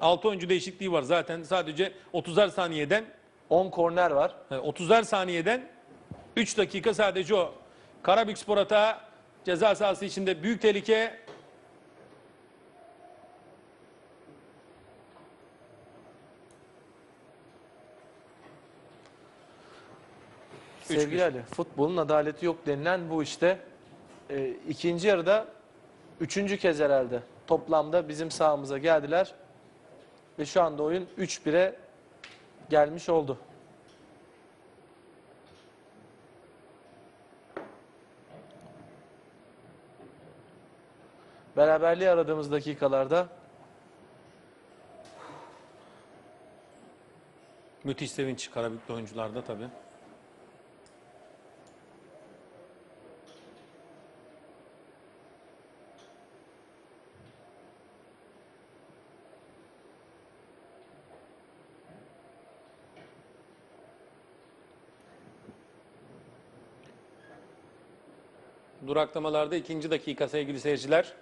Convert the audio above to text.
6 oyuncu değişikliği var zaten sadece 30'ar saniyeden 10 korner var. e, 30'ar saniyeden 3 dakika sadece o. Karabükspor hata ceza sahası içinde büyük tehlike. Üç Sevgili. Ali, futbolun adaleti yok denilen bu işte. Ee, ikinci yarıda üçüncü kez herhalde toplamda bizim sahamıza geldiler. Ve şu anda oyun 3-1'e gelmiş oldu. Beraberliği aradığımız dakikalarda Müthiş sevinç Karabüklü oyuncularda tabii. Duraklamalarda ikinci dakika sevgili seyirciler.